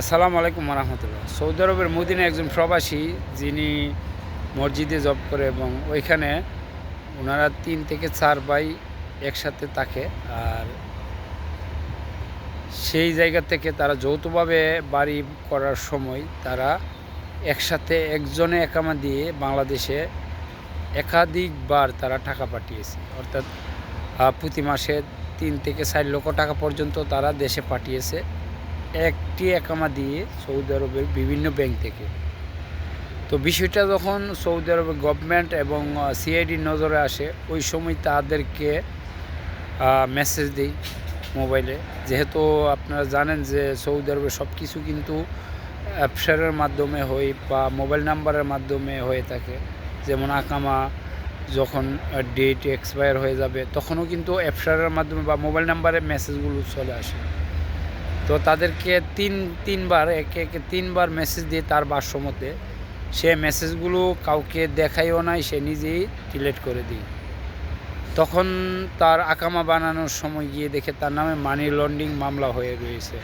আসসালামু আলাইকুম রহমতুল্লাহ সৌদি আরবের মদিনে একজন প্রবাসী, যিনি মসজিদে জব করে এবং ওইখানে ওনারা তিন থেকে চার ভাই একসাথে থাকে আর সেই জায়গা থেকে তারা যৌথভাবে বাড়ি করার সময় তারা একসাথে একজনে একামা দিয়ে বাংলাদেশে একাধিকবার তারা টাকা পাঠিয়েছে। অর্থাৎ প্রতি মাসে তিন থেকে চার লক্ষ টাকা পর্যন্ত তারা দেশে পাঠিয়েছে। একটি একামা দিয়ে সৌদি আরবের বিভিন্ন ব্যাংক থেকে। তো বিষয়টা যখন সৌদি আরবের গভর্নমেন্ট এবং সিআইডির নজরে আসে, ওই সময় তাদেরকে মেসেজ দিই মোবাইলে যেহেতু আপনারা জানেন যে সৌদি আরবের সব কিছু কিন্তু অ্যাপসারের মাধ্যমে হয় বা মোবাইল নাম্বারের মাধ্যমে হয়ে থাকে। যেমন আকামা যখন ডেট এক্সপায়ার হয়ে যাবে, তখনও কিন্তু অ্যাপসারের মাধ্যমে বা মোবাইল নাম্বারে মেসেজগুলো চলে আসে। তো তাদেরকে তিন, তিনবার, একে একে তিনবার মেসেজ দিয়ে তার ভাষ্য মতে সে মেসেজগুলো কাউকে দেখাইও নাই, সে নিজেই ডিলেট করে দিই। তখন তার আকামা বানানোর সময় গিয়ে দেখে তার নামে মানি লন্ডিং মামলা হয়ে রয়েছে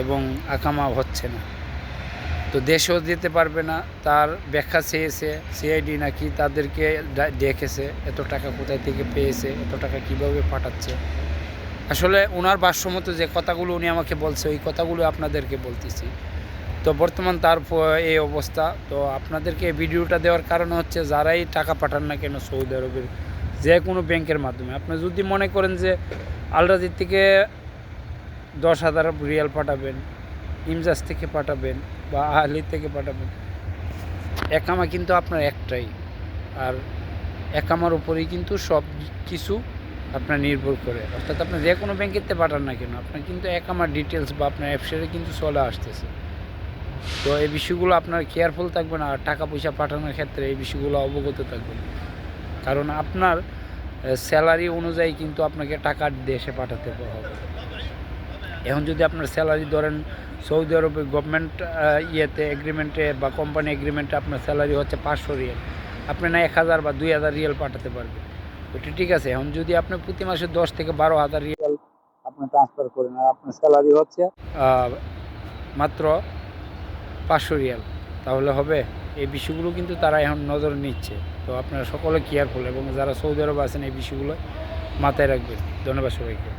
এবং আকামা হচ্ছে না। তো দেশেও যেতে পারবে না, তার ব্যাখ্যা চেয়েছে সিআইডি নাকি তাদেরকে দেখেছে এত টাকা কোথায় থেকে পেয়েছে, এত টাকা কীভাবে পাঠাচ্ছে। আসলে ওনার ভাষ্যমতো যে কথাগুলো উনি আমাকে বলছে, ওই কথাগুলো আপনাদেরকে বলতেছি। তো বর্তমান তার এই অবস্থা। তো আপনাদেরকে এই ভিডিওটা দেওয়ার কারণ হচ্ছে, যারাই টাকা পাঠান না কেন সৌদি আরবের যে কোনো ব্যাংকের মাধ্যমে। আপনি যদি মনে করেন যে আলরাজির থেকে দশ হাজার রিয়াল পাঠাবেন, ইমজাজ থেকে পাঠাবেন বা আহলি থেকে পাঠাবেন, একামা কিন্তু আপনার একটাই। আর একামার উপরেই কিন্তু সব কিছু আপনার নির্ভর করে। অর্থাৎ আপনি যে কোনো ব্যাংকেতে পাঠান না কেন, আপনার কিন্তু একামার ডিটেলস বা আপনার অ্যাপসেরে কিন্তু চলে আসতেছে। তো এই বিষয়গুলো আপনার কেয়ারফুল থাকবেন আর টাকা পয়সা পাঠানোর ক্ষেত্রে এই বিষয়গুলো অবগত থাকবেন কারণ আপনার স্যালারি অনুযায়ী কিন্তু আপনাকে টাকা দেশে পাঠাতে হবে। এখন যদি আপনার স্যালারি ধরেন, সৌদি আরবের গভর্নমেন্ট ইয়েতে এগ্রিমেন্টে বা কোম্পানি এগ্রিমেন্টে আপনার স্যালারি হচ্ছে পাঁচশো রিয়েল। আপনি না এক হাজার বা দুই হাজার রিয়াল পাঠাতে পারবেন। ওটা ঠিক আছে, এখন যদি আপনি প্রতি মাসে দশ থেকে বারো হাজার রিয়াল আপনি ট্রান্সফার করেন, আর আপনার স্যালারি হচ্ছে মাত্র পাঁচশো রিয়াল, তাহলে হবে। এই বিষয়গুলো কিন্তু তারা এখন নজর নিচ্ছে। তো আপনারা সকলে কেয়ারফুল এবং যারা সৌদি আরব আছেন এই বিষয়গুলো মাথায় রাখবেন। ধন্যবাদ সবাইকে।